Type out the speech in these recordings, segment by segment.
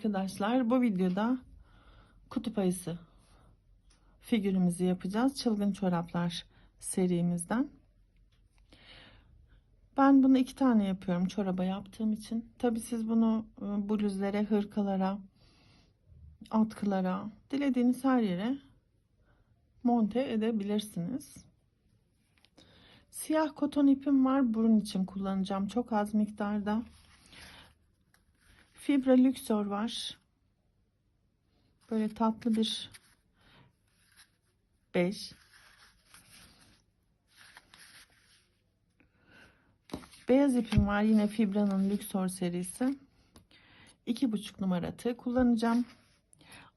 Arkadaşlar. Bu videoda kutup ayısı figürümüzü yapacağız. Çılgın çoraplar serimizden. Ben bunu iki tane yapıyorum çoraba yaptığım için. Tabi siz bunu e, bluzlere, hırkalara, atkılara, dilediğiniz her yere monte edebilirsiniz. Siyah koton ipim var. Burun için kullanacağım. Çok az miktarda. Fibra Luxor var. Böyle tatlı bir 5. Beyaz ipim var. Yine Fibra'nın Luxor serisi. 2,5 numara tığ kullanacağım.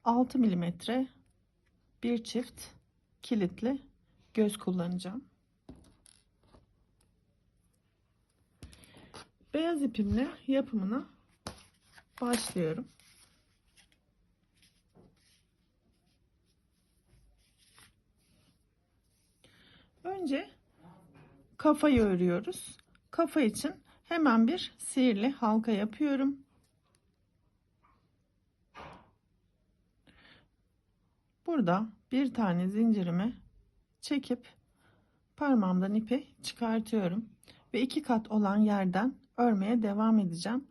6 milimetre bir çift kilitli göz kullanacağım. Beyaz ipimle yapımına başlıyorum. Önce kafayı örüyoruz. Kafa için hemen bir sihirli halka yapıyorum. Burada bir tane zincirimi çekip parmağımdan ipi çıkartıyorum ve iki kat olan yerden örmeye devam edeceğim.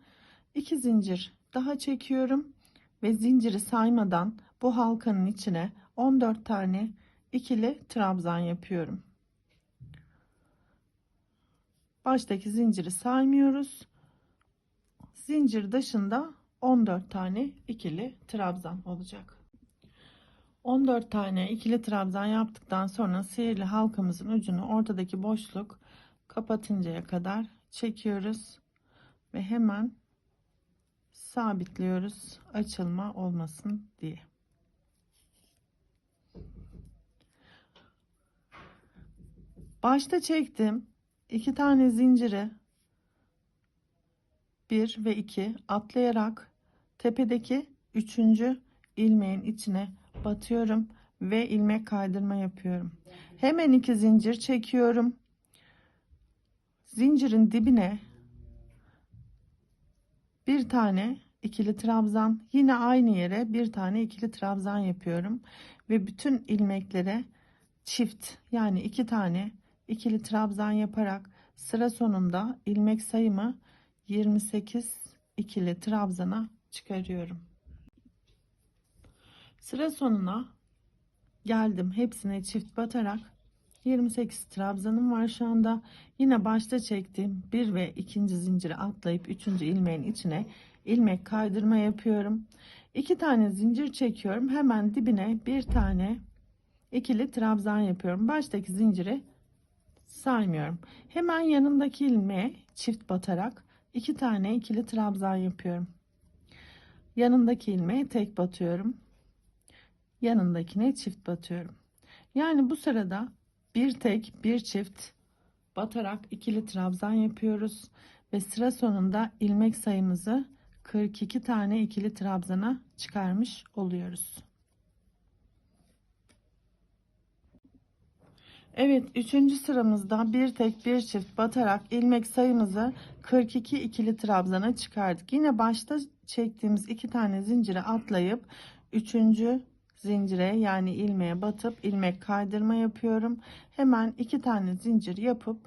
2 zincir daha çekiyorum ve zinciri saymadan bu halkanın içine 14 tane ikili trabzan yapıyorum. Baştaki zinciri saymıyoruz. Zincir dışında 14 tane ikili trabzan olacak. 14 tane ikili trabzan yaptıktan sonra sihirli halkamızın ucunu ortadaki boşluk kapatıncaya kadar çekiyoruz ve hemen sabitliyoruz açılma olmasın diye. Başta çektim. iki tane zinciri bir ve iki atlayarak tepedeki üçüncü ilmeğin içine batıyorum ve ilmek kaydırma yapıyorum. Hemen iki zincir çekiyorum. Zincirin dibine bir tane ikili trabzan yine aynı yere bir tane ikili trabzan yapıyorum ve bütün ilmeklere çift yani iki tane ikili trabzan yaparak sıra sonunda ilmek sayımı 28 ikili trabzana çıkarıyorum. Sıra sonuna geldim. Hepsine çift batarak 28 trabzanım var şu anda. Yine başta çektiğim bir ve ikinci zinciri atlayıp üçüncü ilmeğin içine ilmek kaydırma yapıyorum. İki tane zincir çekiyorum. Hemen dibine bir tane ikili trabzan yapıyorum. Baştaki zinciri saymıyorum. Hemen yanındaki ilmeğe çift batarak iki tane ikili trabzan yapıyorum. Yanındaki ilmeğe tek batıyorum. Yanındakine çift batıyorum. Yani bu sırada bir tek bir çift batarak ikili trabzan yapıyoruz ve sıra sonunda ilmek sayımızı 42 tane ikili trabzana çıkarmış oluyoruz. Evet üçüncü sıramızda bir tek bir çift batarak ilmek sayımızı 42 ikili trabzana çıkardık. Yine başta çektiğimiz iki tane zinciri atlayıp üçüncü zincire yani ilmeğe batıp ilmek kaydırma yapıyorum. Hemen iki tane zincir yapıp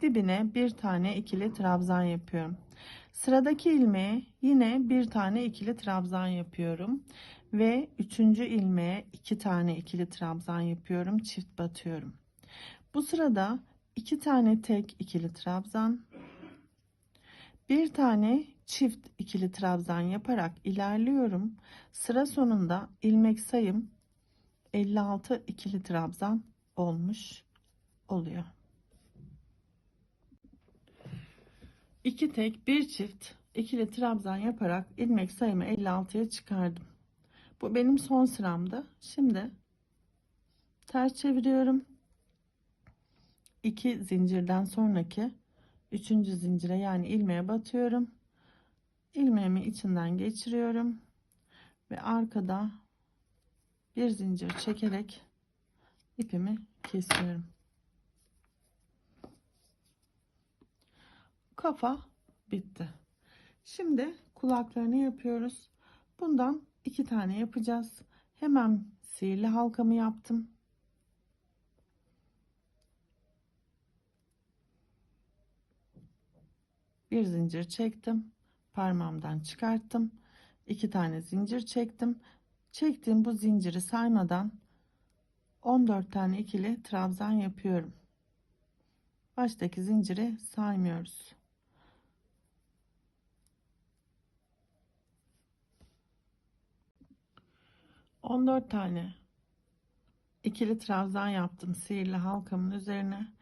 dibine bir tane ikili trabzan yapıyorum. Sıradaki ilmeğe yine bir tane ikili trabzan yapıyorum ve üçüncü ilmeğe iki tane ikili trabzan yapıyorum. Çift batıyorum. Bu sırada iki tane tek ikili trabzan, bir tane çift ikili trabzan yaparak ilerliyorum. Sıra sonunda ilmek sayım 56 ikili trabzan olmuş oluyor. İki tek bir çift ikili trabzan yaparak ilmek sayımı 56'ya çıkardım. Bu benim son sıramdı. Şimdi ters çeviriyorum. İki zincirden sonraki üçüncü zincire yani ilmeğe batıyorum ilmeğimi içinden geçiriyorum ve arkada bir zincir çekerek ipimi kesiyorum. Kafa bitti. Şimdi kulaklarını yapıyoruz. Bundan iki tane yapacağız. Hemen sihirli halkamı yaptım. Bir zincir çektim. Parmağımdan çıkarttım. iki tane zincir çektim. Çektiğim bu zinciri saymadan 14 tane ikili trabzan yapıyorum. Baştaki zinciri saymıyoruz. On dört tane ikili trabzan yaptım sihirli halkamın üzerine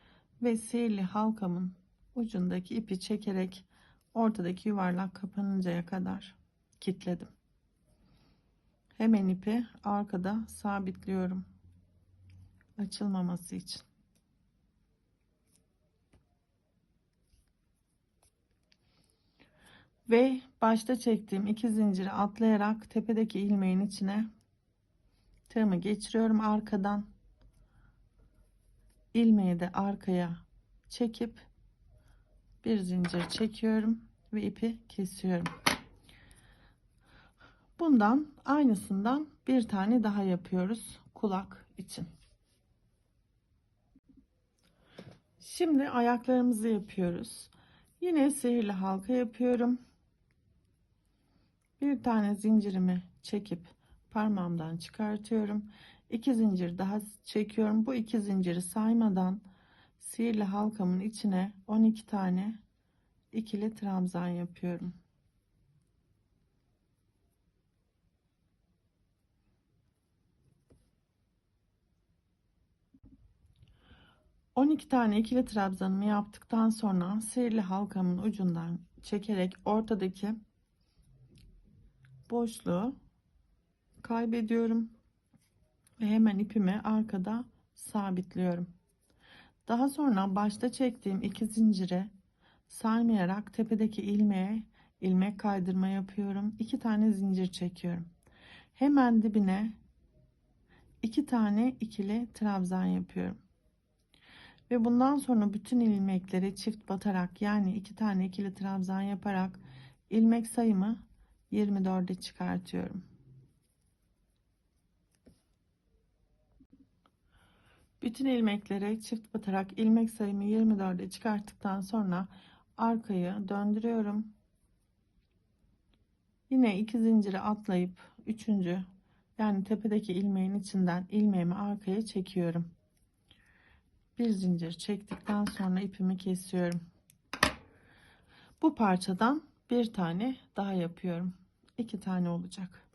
ve sihirli halkamın ucundaki ipi çekerek ortadaki yuvarlak kapanıncaya kadar kilitledim. Hemen ipi arkada sabitliyorum. Açılmaması için. Ve başta çektiğim iki zinciri atlayarak tepedeki ilmeğin içine tığımı geçiriyorum arkadan. ilmeği de arkaya çekip bir zincir çekiyorum ve ipi kesiyorum. Bundan aynısından bir tane daha yapıyoruz kulak için. Şimdi ayaklarımızı yapıyoruz. Yine sihirli halka yapıyorum. Bir tane zincirimi çekip parmağımdan çıkartıyorum. İki zincir daha çekiyorum. Bu iki zinciri saymadan sihirli halkamın içine 12 tane ikili trabzan yapıyorum. 12 tane ikili trabzanımı yaptıktan sonra sihirli halkamın ucundan çekerek ortadaki boşluğu kaybediyorum ve hemen ipimi arkada sabitliyorum. Daha sonra başta çektiğim iki zincire saymayarak tepedeki ilmeğe ilmek kaydırma yapıyorum. İki tane zincir çekiyorum. Hemen dibine iki tane ikili trabzan yapıyorum. Ve bundan sonra bütün ilmekleri çift batarak yani iki tane ikili trabzan yaparak ilmek sayımı 24'e çıkartıyorum. Bütün ilmekleri çift batarak ilmek sayımı 24'e çıkarttıktan sonra arkayı döndürüyorum. Yine iki zinciri atlayıp üçüncü yani tepedeki ilmeğin içinden ilmeğimi arkaya çekiyorum. Bir zincir çektikten sonra ipimi kesiyorum. Bu parçadan bir tane daha yapıyorum. İki tane olacak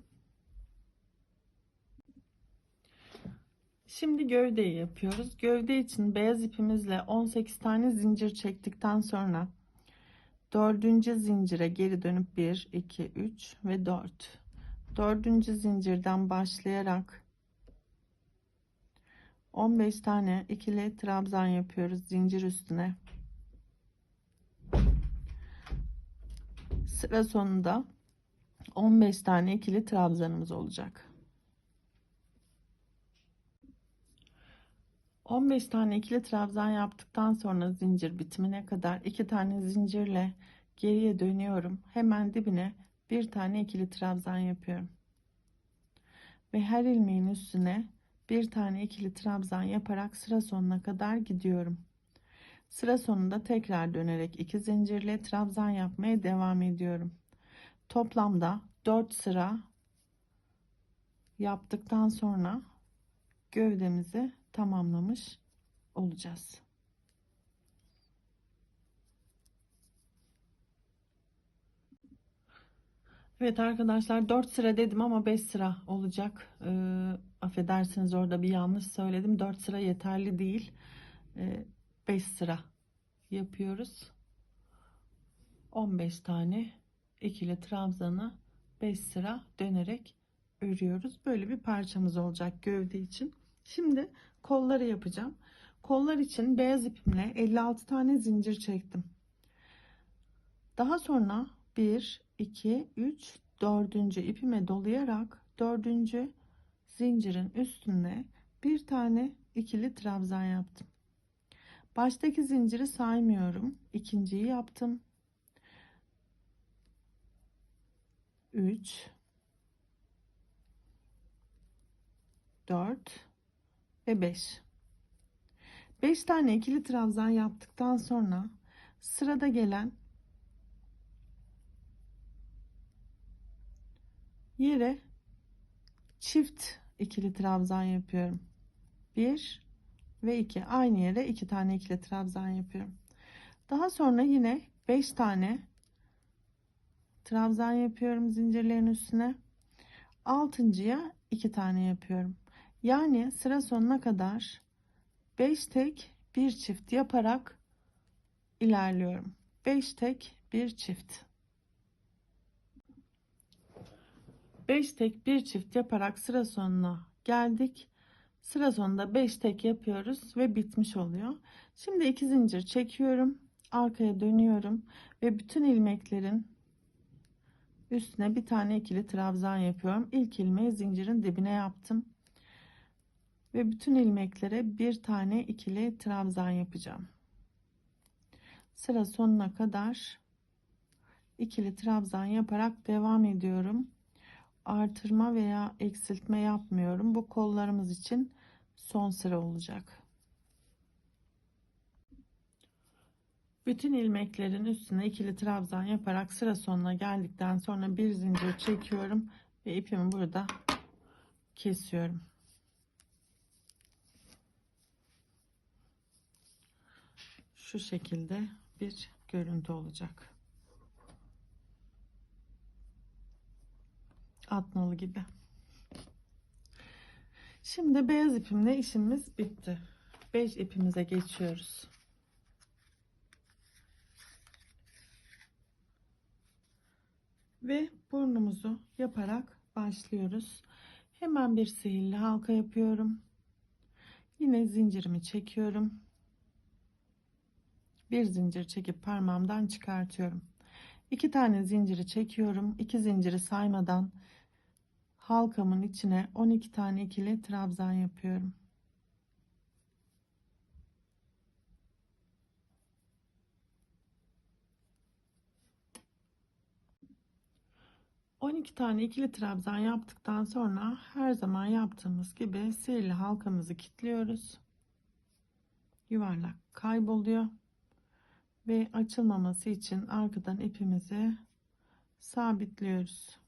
şimdi gövdeyi yapıyoruz gövde için beyaz ipimizle 18 tane zincir çektikten sonra dördüncü zincire geri dönüp 1 2 3 ve 4 dördüncü zincirden başlayarak 15 tane ikili trabzan yapıyoruz zincir üstüne. Sıra sonunda 15 tane ikili trabzanımız olacak. 15 tane ikili trabzan yaptıktan sonra zincir bitimine kadar iki tane zincirle geriye dönüyorum. Hemen dibine bir tane ikili trabzan yapıyorum. Ve her ilmeğin üstüne bir tane ikili trabzan yaparak sıra sonuna kadar gidiyorum. Sıra sonunda tekrar dönerek iki zincirle trabzan yapmaya devam ediyorum. Toplamda 4 sıra yaptıktan sonra gövdemizi tamamlamış olacağız. Evet arkadaşlar 4 sıra dedim ama 5 sıra olacak. Ee, affedersiniz orada bir yanlış söyledim. 4 sıra yeterli değil. Ee, 5 sıra yapıyoruz. 15 tane ikili trabzanı 5 sıra dönerek örüyoruz. Böyle bir parçamız olacak gövde için. Şimdi kolları yapacağım. Kollar için beyaz ipimle 56 tane zincir çektim. Daha sonra 1 2 3 dördüncü ipime dolayarak dördüncü zincirin üstüne bir tane ikili trabzan yaptım. Baştaki zinciri saymıyorum. İkinciyi yaptım. 3 4 ve 5. 5 tane ikili trabzan yaptıktan sonra sırada gelen yere çift ikili trabzan yapıyorum. 1 ve 2 aynı yere 2 tane ikili trabzan yapıyorum. Daha sonra yine 5 tane trabzan yapıyorum zincirlerin üstüne. Altıncıya 2 tane yapıyorum. Yani sıra sonuna kadar 5 tek bir çift yaparak ilerliyorum. 5 tek bir çift. 5 tek bir çift yaparak sıra sonuna geldik. Sıra sonunda 5 tek yapıyoruz ve bitmiş oluyor. Şimdi iki zincir çekiyorum. Arkaya dönüyorum ve bütün ilmeklerin üstüne bir tane ikili trabzan yapıyorum. İlk ilmeği zincirin dibine yaptım. Ve bütün ilmeklere bir tane ikili trabzan yapacağım. Sıra sonuna kadar ikili trabzan yaparak devam ediyorum artırma veya eksiltme yapmıyorum. Bu kollarımız için son sıra olacak. Bütün ilmeklerin üstüne ikili trabzan yaparak sıra sonuna geldikten sonra bir zincir çekiyorum ve ipimi burada kesiyorum. Şu şekilde bir görüntü olacak. atmalı gibi. Şimdi beyaz ipimle işimiz bitti. Beş ipimize geçiyoruz. Ve burnumuzu yaparak başlıyoruz. Hemen bir sihirli halka yapıyorum. Yine zincirimi çekiyorum. Bir zincir çekip parmağımdan çıkartıyorum. İki tane zinciri çekiyorum. İki zinciri saymadan halkamın içine 12 tane ikili trabzan yapıyorum. On iki tane ikili trabzan yaptıktan sonra her zaman yaptığımız gibi sihirli halkamızı kilitliyoruz. Yuvarlak kayboluyor ve açılmaması için arkadan ipimizi sabitliyoruz.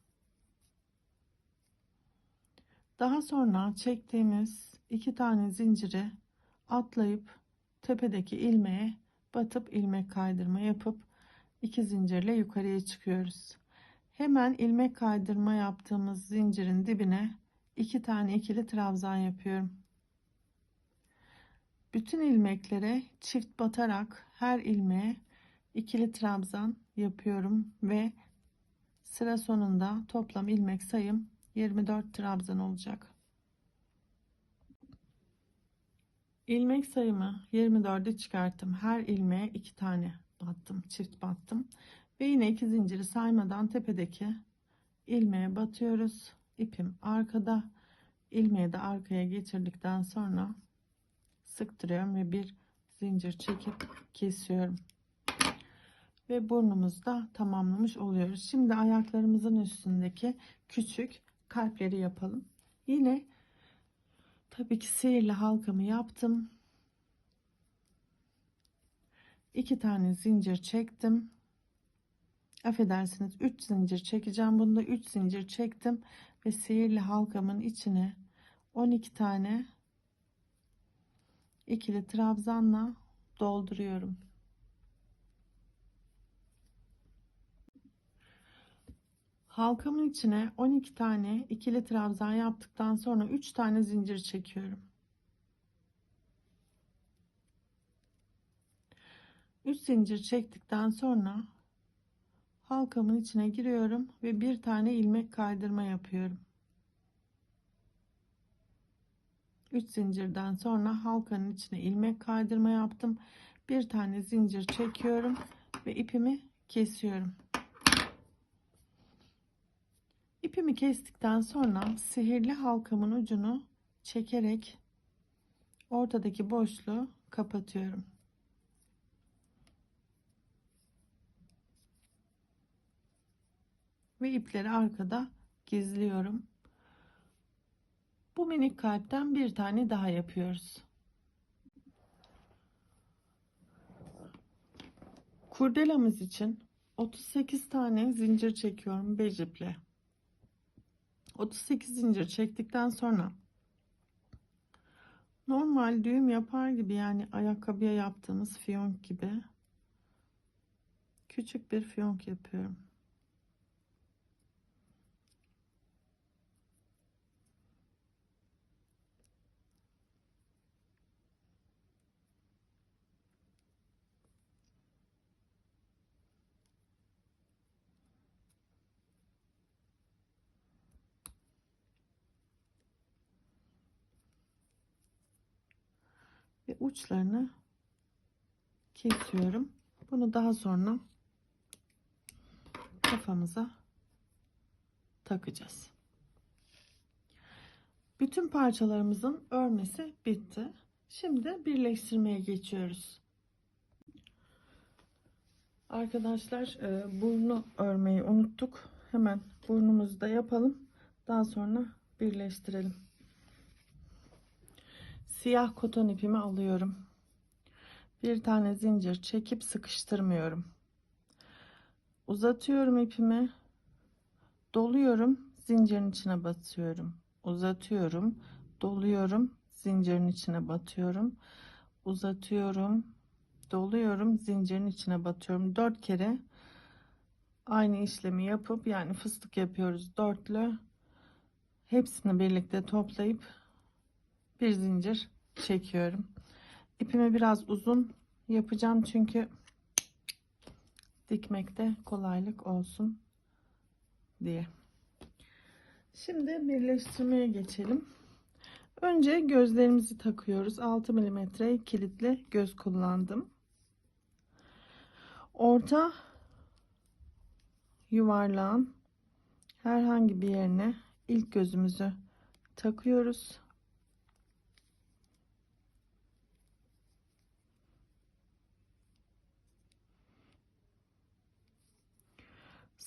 Daha sonra çektiğimiz iki tane zinciri atlayıp tepedeki ilmeğe batıp ilmek kaydırma yapıp iki zincirle yukarıya çıkıyoruz. Hemen ilmek kaydırma yaptığımız zincirin dibine iki tane ikili trabzan yapıyorum. Bütün ilmeklere çift batarak her ilmeğe ikili trabzan yapıyorum ve sıra sonunda toplam ilmek sayım 24 trabzan olacak. ilmek sayımı 24'e çıkarttım. Her ilmeğe iki tane battım, çift battım. Ve yine iki zinciri saymadan tepedeki ilmeğe batıyoruz. İpim arkada. ilmeği de arkaya geçirdikten sonra sıktırıyorum ve bir zincir çekip kesiyorum. Ve burnumuzda tamamlamış oluyoruz. Şimdi ayaklarımızın üstündeki küçük kalpleri yapalım. Yine tabii ki sihirli halkamı yaptım. İki tane zincir çektim. Affedersiniz 3 zincir çekeceğim. Bunda 3 zincir çektim ve sihirli halkamın içine 12 tane ikili trabzanla dolduruyorum. Halkamın içine 12 tane ikili trabzan yaptıktan sonra 3 tane zincir çekiyorum. 3 zincir çektikten sonra halkamın içine giriyorum ve bir tane ilmek kaydırma yapıyorum. 3 zincirden sonra halkanın içine ilmek kaydırma yaptım. Bir tane zincir çekiyorum ve ipimi kesiyorum. İpimi kestikten sonra sihirli halkamın ucunu çekerek ortadaki boşluğu kapatıyorum. Ve ipleri arkada gizliyorum. Bu minik kalpten bir tane daha yapıyoruz. Kurdelamız için 38 tane zincir çekiyorum 5 iple. 38 zincir çektikten sonra normal düğüm yapar gibi yani ayakkabıya yaptığımız fiyonk gibi küçük bir fiyonk yapıyorum. Ve uçlarını kesiyorum. Bunu daha sonra kafamıza takacağız. Bütün parçalarımızın örmesi bitti. Şimdi birleştirmeye geçiyoruz. Arkadaşlar e, burnu örmeyi unuttuk. Hemen burnumuzu da yapalım. Daha sonra birleştirelim. Siyah koton ipimi alıyorum. Bir tane zincir çekip sıkıştırmıyorum. Uzatıyorum ipimi. Doluyorum. Zincirin içine batıyorum. Uzatıyorum. Doluyorum. Zincirin içine batıyorum. Uzatıyorum. Doluyorum. Zincirin içine batıyorum. Dört kere aynı işlemi yapıp yani fıstık yapıyoruz dörtlü. Hepsini birlikte toplayıp bir zincir çekiyorum. İpimi biraz uzun yapacağım çünkü dikmekte kolaylık olsun diye. Şimdi birleştirmeye geçelim. Önce gözlerimizi takıyoruz. 6 mm kilitli göz kullandım. Orta yuvarlağın herhangi bir yerine ilk gözümüzü takıyoruz.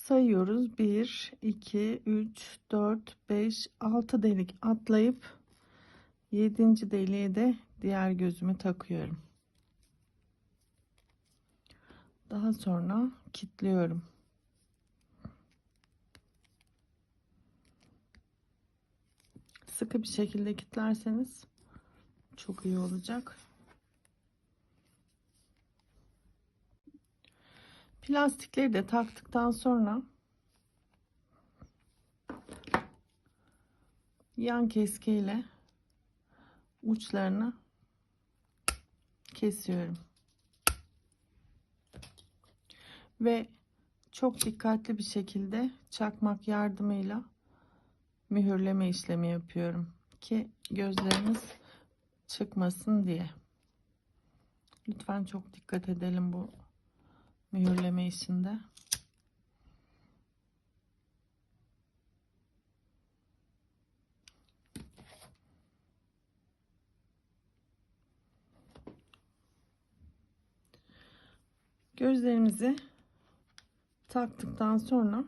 Sayıyoruz. 1 2 3 4 5 6 delik atlayıp 7. deliğe de diğer gözümü takıyorum. Daha sonra kilitliyorum. Sıkı bir şekilde kilitlerseniz çok iyi olacak Plastikleri de taktıktan sonra yan keskeyle uçlarını kesiyorum. Ve çok dikkatli bir şekilde çakmak yardımıyla mühürleme işlemi yapıyorum ki gözleriniz çıkmasın diye. Lütfen çok dikkat edelim bu mühürleme işinde. Gözlerimizi taktıktan sonra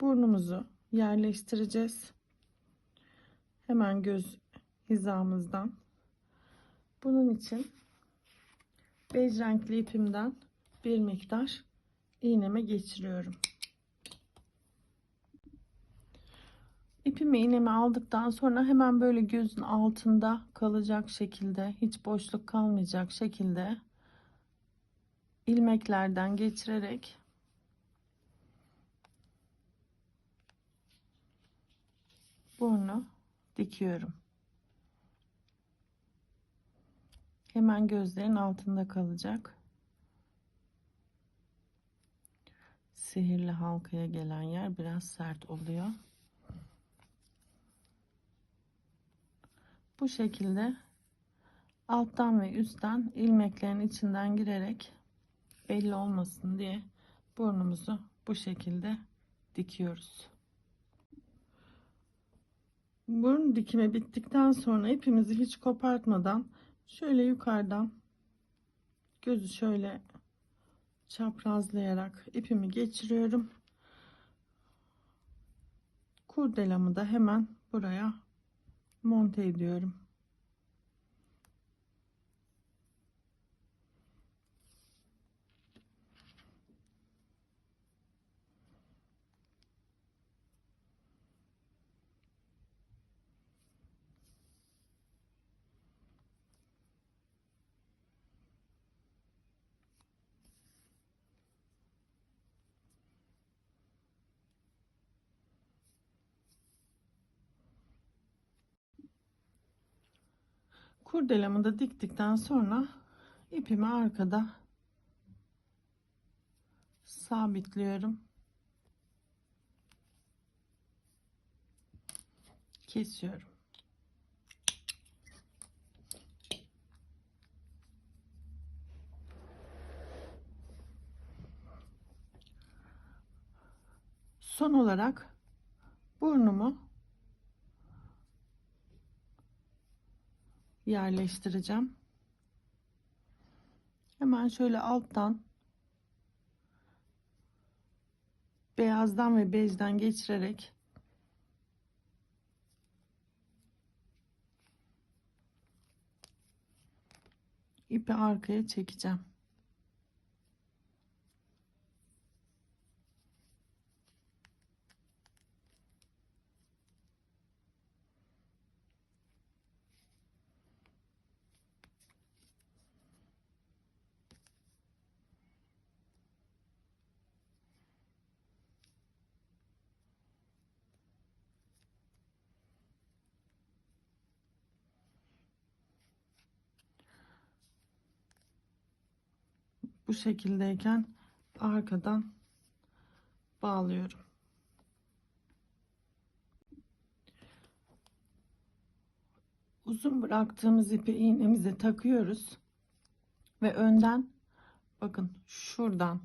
burnumuzu yerleştireceğiz. Hemen göz hizamızdan. Bunun için bej renkli ipimden bir miktar iğneme geçiriyorum. İpimi iğnemi aldıktan sonra hemen böyle gözün altında kalacak şekilde hiç boşluk kalmayacak şekilde ilmeklerden geçirerek burnu dikiyorum. Hemen gözlerin altında kalacak. Sihirli halkaya gelen yer biraz sert oluyor. Bu şekilde alttan ve üstten ilmeklerin içinden girerek belli olmasın diye burnumuzu bu şekilde dikiyoruz. Burun dikimi bittikten sonra ipimizi hiç kopartmadan şöyle yukarıdan gözü şöyle çaprazlayarak ipimi geçiriyorum. Kurdelamı da hemen buraya monte ediyorum. Kurdelamı da diktikten sonra ipimi arkada sabitliyorum. Kesiyorum. Son olarak burnumu yerleştireceğim. Hemen şöyle alttan beyazdan ve bejden geçirerek ipi arkaya çekeceğim. Bu şekildeyken arkadan bağlıyorum. Uzun bıraktığımız ipi iğnemize takıyoruz ve önden bakın şuradan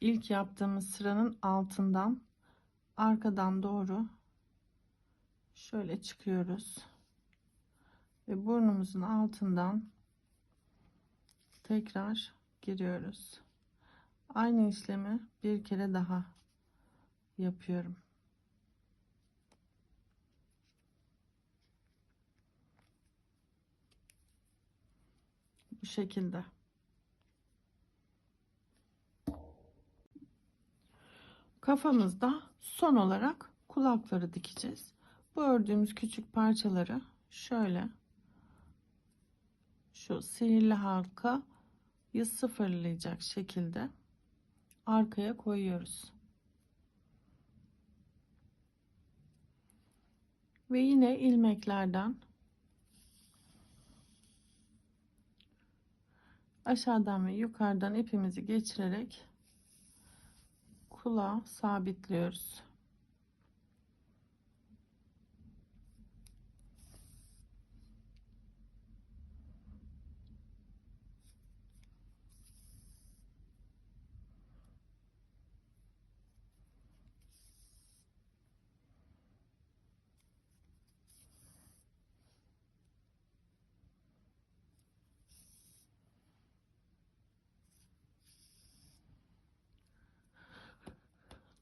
ilk yaptığımız sıranın altından arkadan doğru şöyle çıkıyoruz ve burnumuzun altından tekrar giriyoruz. Aynı işlemi bir kere daha yapıyorum. Bu şekilde. Kafamızda son olarak kulakları dikeceğiz. Bu ördüğümüz küçük parçaları şöyle şu sihirli halka sıfırlayacak şekilde arkaya koyuyoruz. Ve yine ilmeklerden aşağıdan ve yukarıdan ipimizi geçirerek kulağı sabitliyoruz.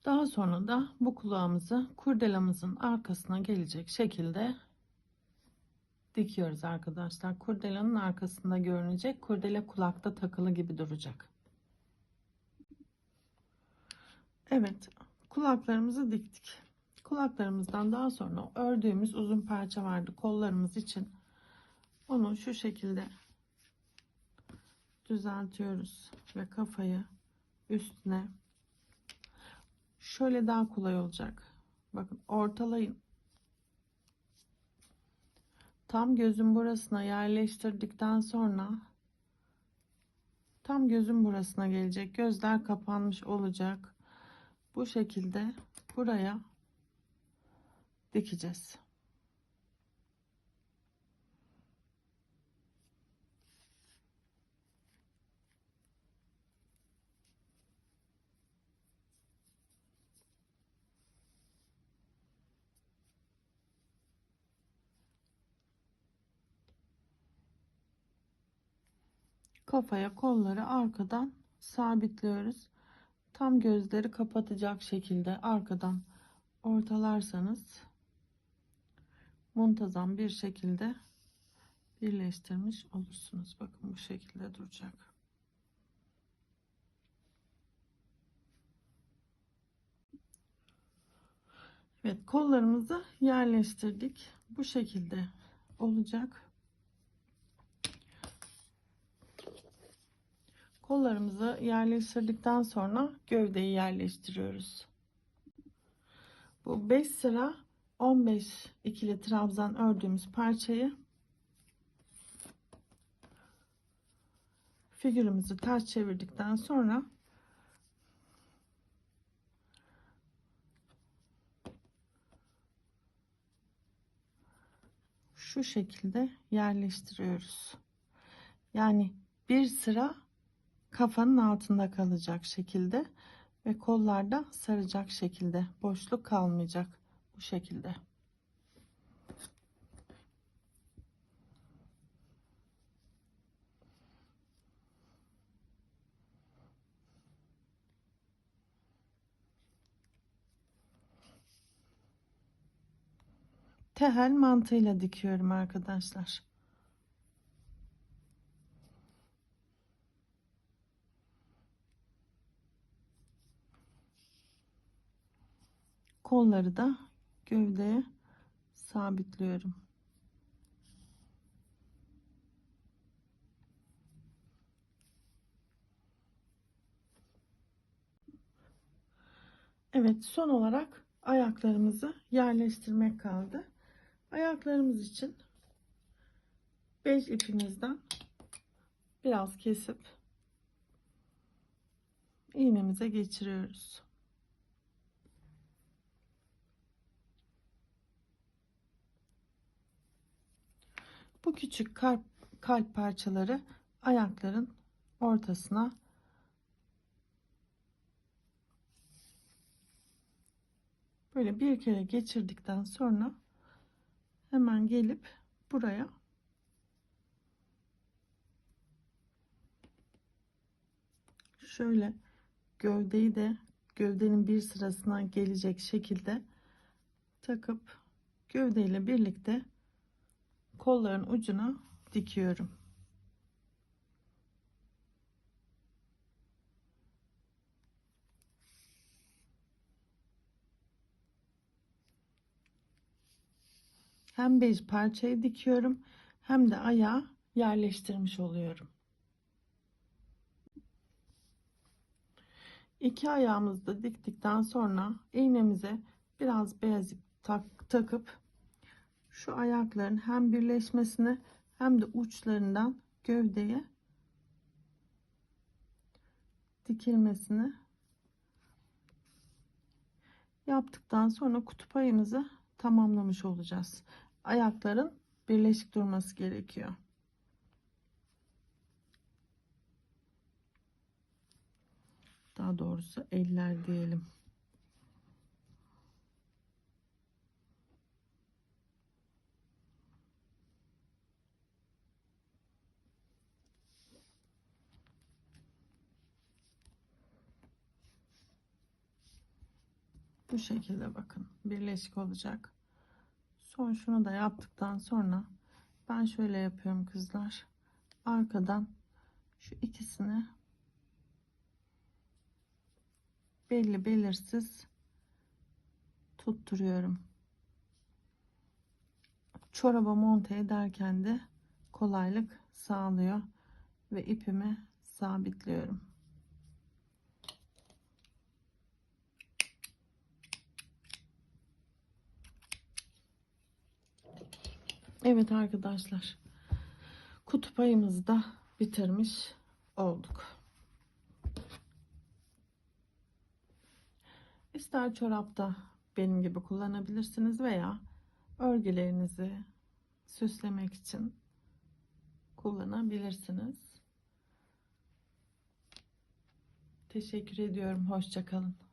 Daha sonra da bu kulağımızı kurdelamızın arkasına gelecek şekilde dikiyoruz arkadaşlar. Kurdelanın arkasında görünecek. Kurdele kulakta takılı gibi duracak. Evet, kulaklarımızı diktik. Kulaklarımızdan daha sonra ördüğümüz uzun parça vardı kollarımız için. Onu şu şekilde düzeltiyoruz ve kafayı üstüne şöyle daha kolay olacak. Bakın ortalayın. Tam gözün burasına yerleştirdikten sonra tam gözün burasına gelecek. Gözler kapanmış olacak. Bu şekilde buraya dikeceğiz. Kafaya kolları arkadan sabitliyoruz. Tam gözleri kapatacak şekilde arkadan ortalarsanız muntazam bir şekilde birleştirmiş olursunuz. Bakın bu şekilde duracak. Evet kollarımızı yerleştirdik. Bu şekilde olacak. Kollarımızı yerleştirdikten sonra gövdeyi yerleştiriyoruz. Bu 5 sıra 15 ikili trabzan ördüğümüz parçayı figürümüzü ters çevirdikten sonra şu şekilde yerleştiriyoruz. Yani bir sıra kafanın altında kalacak şekilde ve kollarda saracak şekilde boşluk kalmayacak bu şekilde. Tehel mantığıyla dikiyorum arkadaşlar. Kolları da gövdeye sabitliyorum. Evet son olarak ayaklarımızı yerleştirmek kaldı. Ayaklarımız için bej ipimizden biraz kesip iğnemize geçiriyoruz. Bu küçük kalp, kalp parçaları ayakların ortasına böyle bir kere geçirdikten sonra hemen gelip buraya şöyle gövdeyi de gövdenin bir sırasına gelecek şekilde takıp gövdeyle birlikte kolların ucuna dikiyorum. Hem bez parçayı dikiyorum hem de ayağı yerleştirmiş oluyorum. İki ayağımızı da diktikten sonra iğnemize biraz beyaz ip tak, takıp şu ayakların hem birleşmesini hem de uçlarından gövdeye dikilmesini yaptıktan sonra kutup ayımızı tamamlamış olacağız. Ayakların birleşik durması gerekiyor. Daha doğrusu eller diyelim. Bu şekilde bakın birleşik olacak. Son şunu da yaptıktan sonra ben şöyle yapıyorum kızlar. Arkadan şu ikisini belli belirsiz tutturuyorum. Çoraba monte ederken de kolaylık sağlıyor ve ipimi sabitliyorum. Evet arkadaşlar. Kutup ayımızı da bitirmiş olduk. İster çorapta benim gibi kullanabilirsiniz veya örgülerinizi süslemek için kullanabilirsiniz. Teşekkür ediyorum. Hoşçakalın.